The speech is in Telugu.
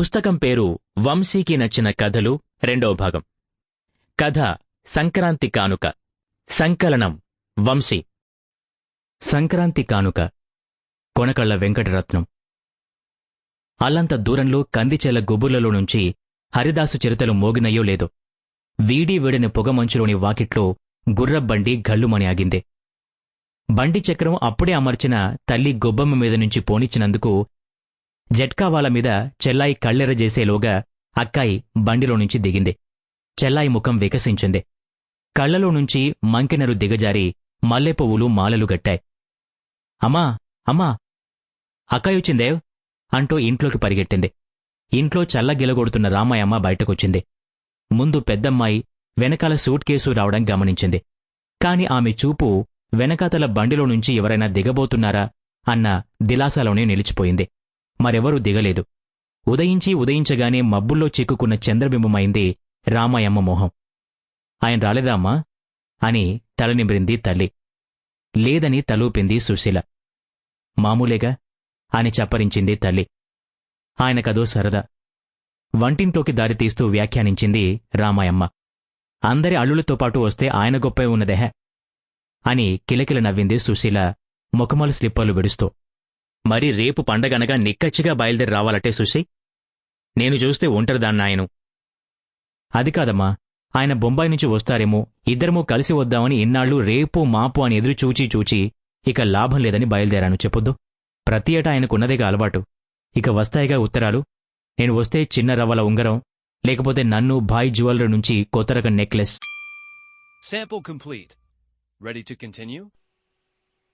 పుస్తకం పేరు వంశీకి నచ్చిన కథలు రెండవ భాగం. కథ సంక్రాంతి కానుక. సంకలనం వంశీ. సంక్రాంతి కానుక. కొనకళ్ళ వెంకటరత్నం. అల్లంత దూరంలో కందిచెల గుబుర్లలో నుంచి హరిదాసు చిరుతలు మోగినయ్యో లేదో. వీడి వీడని పొగమంచులోని వాకిట్లో గుర్రబండి గల్లుమని ఆగిందే. బండి చక్రం అప్పుడే అమర్చిన తల్లి గొబ్బమ్మ మీద నుంచి పోనిచ్చినందుకు జట్కావాల మీద చెల్లాయి కళ్ళెరజేసేలోగా అక్కాయి బండిలో నుంచి దిగింది. చెల్లాయి ముఖం వికసించింది. కళ్ళలో నుంచి మంకెనలు దిగజారి మల్లెపువ్వులు మాలలు గట్టాయి. అమ్మా అమ్మా! అక్కాయొచ్చిందేవ్ అంటూ ఇంట్లోకి పరిగెట్టింది. ఇంట్లో చల్లగిలగొడుతున్న రామాయమ్మ బయటకొచ్చింది. ముందు పెద్దమ్మాయి వెనకాల సూట్ కేసు రావడం గమనించింది. కాని ఆమె చూపు వెనకాతల బండిలో నుంచి ఎవరైనా దిగబోతున్నారా అన్న దిలాసాలోనే నిలిచిపోయింది. మరెవరూ దిగలేదు. ఉదయించి ఉదయించగానే మబ్బుల్లో చిక్కుకున్న చంద్రబింబమైంది రామాయమ్మ మొహం. ఆయన రాలేదామ్మా అని తలనిమిరింది తల్లి. లేదని తలూపింది సుశీల. మామూలేగా? అని చప్పరించింది తల్లి. ఆయనకదో సరదా. వంటింట్లోకి దారితీస్తూ వ్యాఖ్యానించింది రామాయమ్మ. అందరి అల్లులతో పాటు వస్తే ఆయన గొప్పే ఉన్నదేహ? అని కిలకిల నవ్వింది సుశీల. ముఖమల స్లిప్పర్లు విడుస్తూ. మరి రేపు పండగనగా నిక్కచ్చిగా బయలుదేరి రావాలటే సుశీ? నేను చూస్తే ఒంటరిదాన్నాయను అది కాదమ్మా ఆయన బొంబాయి నుంచి వస్తారేమో ఇద్దరమూ కలిసి వద్దామని ఇన్నాళ్ళు రేపు మాపు అని ఎదురు చూచి చూచి ఇక లాభం లేదని బయలుదేరాను. చెప్పొద్దు. ప్రతి ఏటా ఆయనకున్నదేగా అలవాటు. ఇక వస్తాయిగా ఉత్తరాలు. నేను వస్తే చిన్న రవ్వల ఉంగరం లేకపోతే నన్ను భాయ్ జ్యువెలరీ నుంచి కొత్త రకం necklace. Sample complete. Ready to continue?